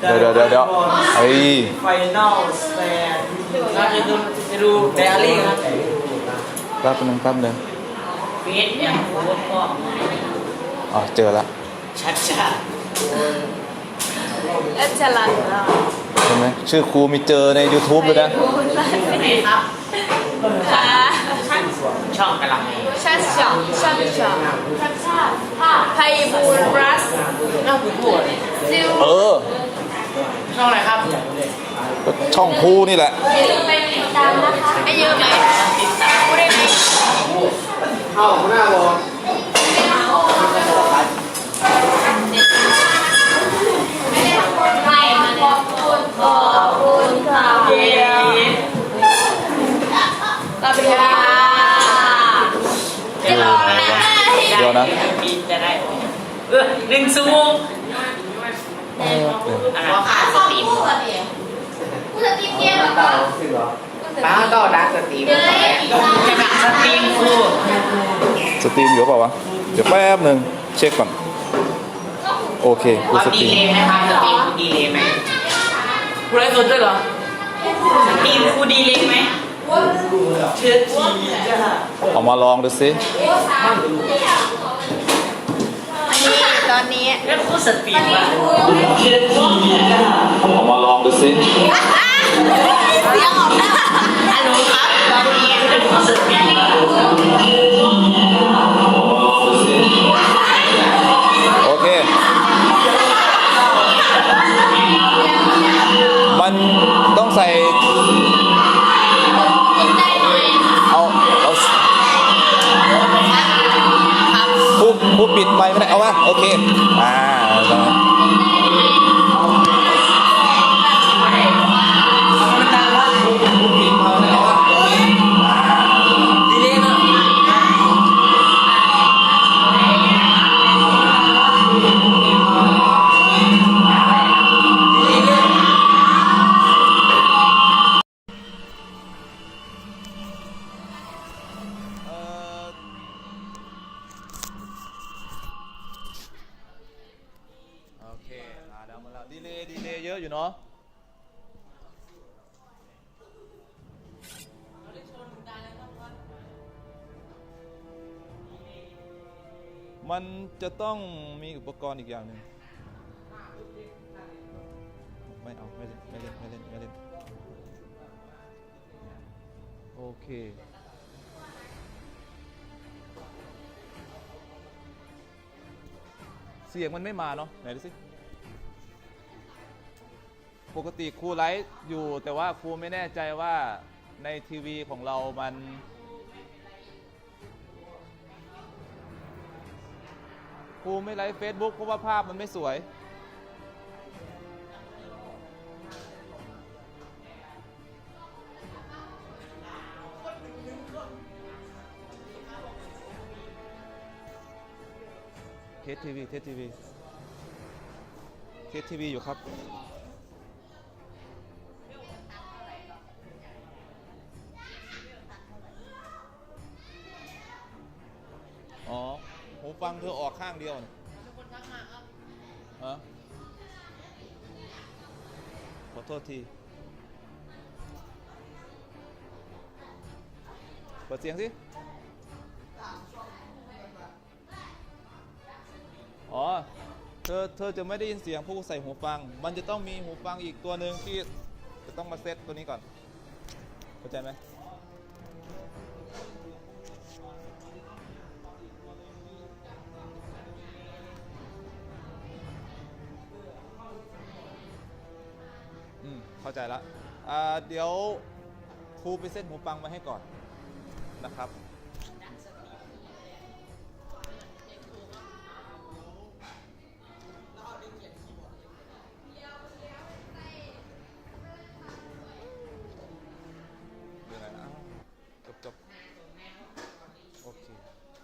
เดี๋ยวเดี๋ยวเดี๋ยวเดี๋ยวไอ้ไฟนอลสแตนเราจะดูจะดูไดอารี่ครับแป๊บนึงแป๊บนึงเฟสแอมโค้ดก็อ๋อเจอแล้วชัดชัดเอชลันใช่ไหมชื่อครูมีเจอใน YouTube เลยนะไหนครับค่ะช่องกำลังชัดชอบชัดชอบชัดชาติไพบูลบรัส น่าพูดซิลเออ ช่องอะไรครับก็ช่องครูนี่แหละ อย่าลืมไปติดตามนะคะไอเยอะไหมพูดได้ไหมเข้าหน้าบอลไม่มาขอบคุณขอบคุณค่ะเย้ขอบคุณค่ะจะรอนะเดี๋ยวนะปีจะได้เออหนึ่งซูม อะไรขาสตีมสตีมสตีมเกียร์เต่าสิเหรอป้าก็ดักสตรีมจะดักสตรีมครูสตรีมอยู่เปล่าวะ เดี๋ยวแป๊บหนึ่งเช็คก่อน โอเคกูสตดีรีเลยไหมครับสตรีมครูดีเลยไหมครูไลฟ์สดด้วยเหรอสตรีมครูดีเลยไหมเชื่อทีจ้าเอามาลองดูสิ นนี้ตอนนี้ แล้วครูสตรีมอะเชื่อทีจ้าเอามาลองดูสิเสี เคมาแล้วมาแล้วดีเลยดีเลยเยอะอยู่เนาะมันจะต้องมีอุปกรณ์อีกอย่างหนึ่งไม่เอา ไม่เล่น ไม่เล่น ไม่เล่น ไม่เล่น โอเค เสียงมันไม่มาเนาะไหนดูสิ ปกติครูไลฟ์อยู่แต่ว่าครูไม่แน่ใจว่าในทีวีของเรามัน ครูไม่ไลฟ์ Facebook เพราะว่าภาพมันไม่สวย เทสทีวี เทสทีวี เทสทีวีอยู่ครับ ฟังเธอออกข้างเดียวนี่ฮะขอโทษที เปิดเสียงสิ อ๋อ เธอ เธอจะไม่ได้ยินเสียงผู้ใส่หูฟัง มันจะต้องมีหูฟังอีกตัวหนึ่งที่จะต้องมาเซตตัวนี้ก่อน เข้าใจไหม เข้าใจแล้วเดี๋ยวครูไปเส้นหมูปังไว้ให้ก่อนนะครับ